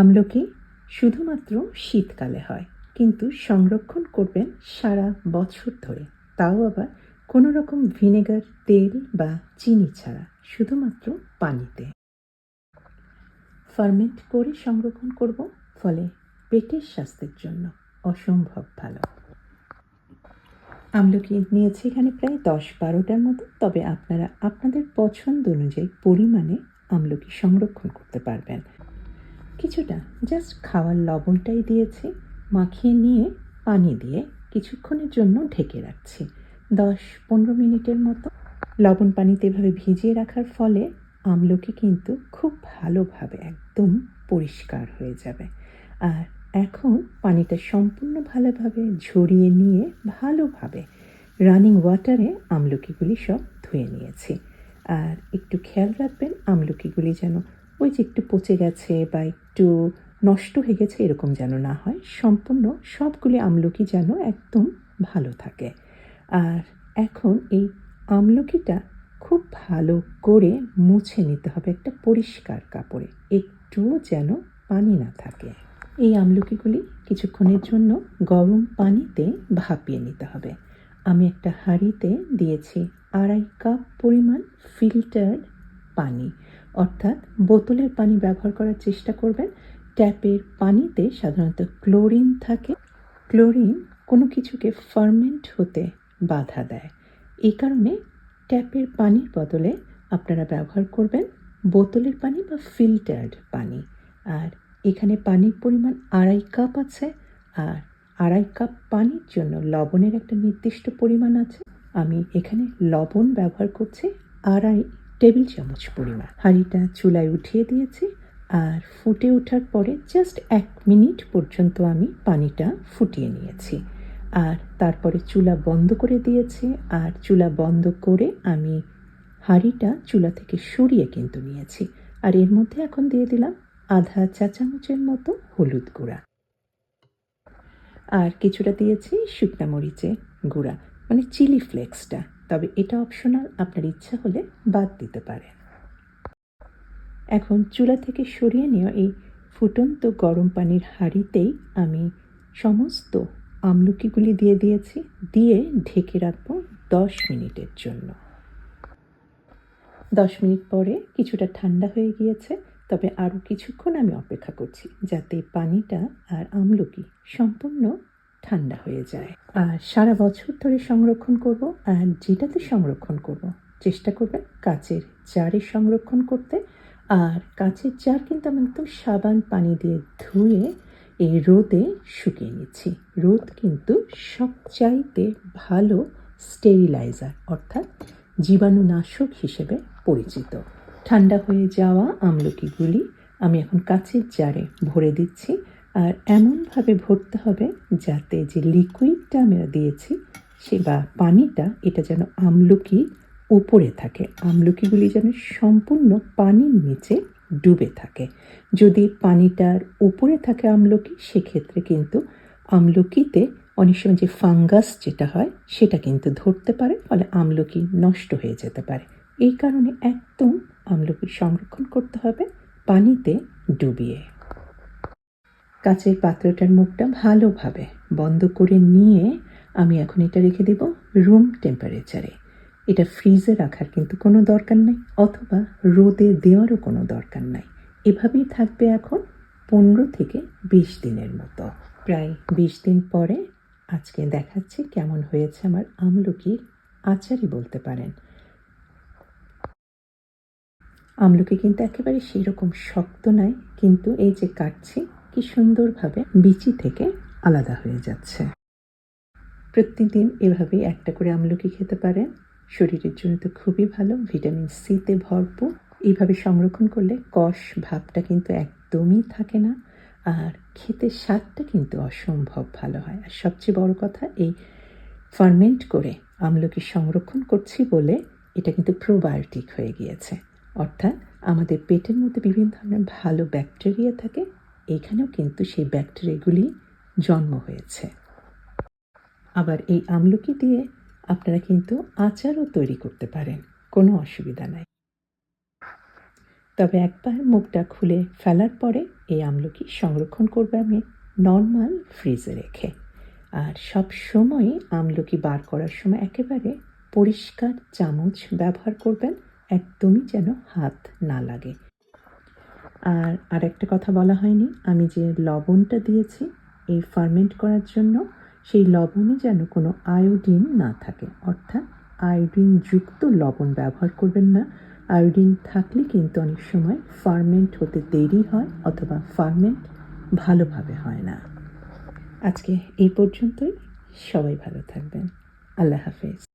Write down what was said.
আমলকি শুধুমাত্র শীতকালে হয়, কিন্তু সংরক্ষণ করবেন সারা বছর ধরে। তাও আবার কোনো রকম ভিনেগার, তেল বা চিনি ছাড়া, শুধুমাত্র পানিতে। ফার্মেন্ট করে সংরক্ষণ করব, ফলে পেটের স্বাস্থ্যের জন্য অসম্ভব ভালো। আমলকি নিয়েছি এখানে প্রায় দশ বারোটার মতো, তবে আপনারা আপনাদের পছন্দ অনুযায়ী পরিমাণে আমলকি সংরক্ষণ করতে পারবেন। কিছুটা জাস্ট খাওয়ার লবণটাই দিয়েছি, মাখিয়ে নিয়ে পানি দিয়ে কিছুক্ষণের জন্য ঢেকে রাখছি। দশ পনেরো মিনিটের মতো। লবণ পানিতে এভাবে ভিজিয়ে রাখার ফলে আমলকি কিন্তু খুব ভালোভাবে একদম পরিষ্কার হয়ে যাবে। আর এখন পানিটা সম্পূর্ণ ভালোভাবে ঝরিয়ে নিয়ে ভালোভাবে রানিং ওয়াটারে আমলকিগুলি সব ধুয়ে নিয়েছি। আর একটু খেয়াল রাখবেন, আমলকিগুলি যেন ওই যে একটু পচে গেছে বা একটু নষ্ট হয়ে গেছে, এরকম যেন না হয়। সম্পূর্ণ সবগুলি আমলকি যেন একদম ভালো থাকে। আর এখন এই আমলকিটা খুব ভালো করে মুছে নিতে হবে একটা পরিষ্কার কাপড়ে, একটুও যেন পানি না থাকে। এই আমলকিগুলি কিছুক্ষণের জন্য গরম পানিতে ভাপিয়ে নিতে হবে। আমি একটা হাঁড়িতে দিয়েছি আড়াই কাপ পরিমাণ ফিল্টার্ড পানি। অর্থাৎ বোতলের পানি ব্যবহার করার চেষ্টা করবেন। ট্যাপের পানিতে সাধারণত ক্লোরিন থাকে। ক্লোরিন কোনো কিছুকে ফার্মেন্ট হতে বাধা দেয়। এই কারণে ট্যাপের পানির বদলে আপনারা ব্যবহার করবেন বোতলের পানি বা ফিল্টার্ড পানি। আর এখানে পানির পরিমাণ আড়াই কাপ আছে। আর আড়াই কাপ পানির জন্য লবণের একটা নির্দিষ্ট পরিমাণ আছে। আমি এখানে লবণ ব্যবহার করছি আড়াই টেবিল চামচ পরিমাণ। হাঁড়িটা চুলায় উঠিয়ে দিয়েছি আর ফুটে ওঠার পরে জাস্ট এক মিনিট পর্যন্ত আমি পানিটা ফুটিয়ে নিয়েছি। আর তারপরে চুলা বন্ধ করে দিয়েছি আর চুলা বন্ধ করে আমি হাঁড়িটা চুলা থেকে সরিয়ে কিন্তু নিয়েছি। আর এর মধ্যে এখন দিয়ে দিলাম আধা চা চামচের মতো হলুদ গুঁড়া। আর কিছুটা দিয়েছি শুকনা মরিচে গুঁড়া মানে চিলি ফ্লেক্সটা। তবে এটা অপশনাল আপনার ইচ্ছা হলে বাদ দিতে পারেন। এখন চুলা থেকে সরিয়ে নেওয়া এই ফুটন্ত গরম পানির হাঁড়িতেই আমি সমস্ত আমলকিগুলি দিয়ে দিয়েছি, দিয়ে ঢেকে রাখব দশ মিনিটের জন্য। দশ মিনিট পরে কিছুটা ঠান্ডা হয়ে গিয়েছে, তবে আরও কিছুক্ষণ আমি অপেক্ষা করছি যাতে পানিটা আর আমলকি সম্পূর্ণ ঠান্ডা হয়ে যায়। আর সারা বছর ধরে সংরক্ষণ করব আর যেটাতে সংরক্ষণ করব, চেষ্টা করবেন কাচের জারে সংরক্ষণ করতে। আর কাচের জার কিন্তু আমি একদম সাবান, পানি দিয়ে ধুয়ে এই রোদে শুকিয়ে নিচ্ছি। রোদ কিন্তু সবচাইতে ভালো স্টেরিলাইজার, অর্থাৎ জীবাণুনাশক হিসেবে পরিচিত। ঠান্ডা হয়ে যাওয়া আমলকিগুলি আমি এখন কাচের জারে ভরে দিচ্ছি। আর এমনভাবে ভরতে হবে যাতে যে লিকুইডটা আমরা দিয়েছি, সে বা পানিটা, এটা যেন আমলকি উপরে থাকে। আমলকিগুলি যেন সম্পূর্ণ পানির নিচে ডুবে থাকে। যদি পানিটার উপরে থাকে আমলকি, সেক্ষেত্রে কিন্তু আমলকিতে অনেক সময় যে ফাঙ্গাস যেটা হয়, সেটা কিন্তু ধরতে পারে, ফলে আমলকি নষ্ট হয়ে যেতে পারে। এই কারণে একদম আমলকি সংরক্ষণ করতে হবে পানিতে ডুবিয়ে। কাচের পাত্রটার মুখটা ভালোভাবে বন্ধ করে নিয়ে আমি এখন এটা রেখে দেব রুম টেম্পারেচারে এটা ফ্রিজে রাখার কিন্তু কোনো দরকার নাই, অথবা রোদে দেওয়ারও কোনো দরকার নাই। এভাবেই থাকবে এখন পনেরো থেকে বিশ দিনের মতো। প্রায় বিশ দিন পরে আজকে দেখাচ্ছি কেমন হয়েছে আমার আমলকির আচারই বলতে পারেন। আমলকি কিন্তু একেবারে সেই রকম শক্ত নয়, কিন্তু এই যে কাটছি কি সুন্দরভাবে বিচি থেকে আলাদা হয়ে যাচ্ছে। প্রতিদিন এভাবেই একটা করে আমলকি খেতে পারেন। শরীরের জন্য তো খুবই ভালো, ভিটামিন সিতে ভরপুর। এইভাবে সংরক্ষণ করলে কষ, ভাবটা কিন্তু একদমই থাকে না। আর খেতে স্বাদটা কিন্তু অসম্ভব ভালো হয়। আর সবচেয়ে বড় কথা, এই ফার্মেন্ট করে আমলকি সংরক্ষণ করছি বলে এটা কিন্তু প্রোবায়োটিক হয়ে গিয়েছে। অর্থাৎ আমাদের পেটের মধ্যে বিভিন্ন ধরনের ভালো ব্যাকটেরিয়া থাকে এখানেও কিন্তু সেই ব্যাকটেরিয়াগুলি জন্ম হয়েছে। আবার এই আমলকি দিয়ে আপনারা কিন্তু আচারও তৈরি করতে পারেন, কোনো অসুবিধা নাই। তবে একবার মুখটা খুলে ফেলার পরে এই আমলকি সংরক্ষণ করবে আমি নর্মাল ফ্রিজে রেখে। আর সব সময় আমলকি বার করার সময় একেবারে পরিষ্কার চামচ ব্যবহার করবেন, একদমই যেন হাত না লাগে। আর আরেকটা কথা বলা হয়নি। আমি যে লবণটা দিয়েছি, এই ফার্মেন্ট করার জন্য সেই লবণে যেন কোনো আয়োডিন না থাকে। অর্থাৎ আয়োডিন যুক্ত লবণ ব্যবহার করবেন না। আয়োডিন থাকলে কিন্তু অনেক সময় ফার্মেন্ট হতে দেরি হয় অথবা ফার্মেন্ট ভালোভাবে হয় না। আজকে এই পর্যন্তই। সবাই ভালো থাকবেন। আল্লাহ হাফেজ।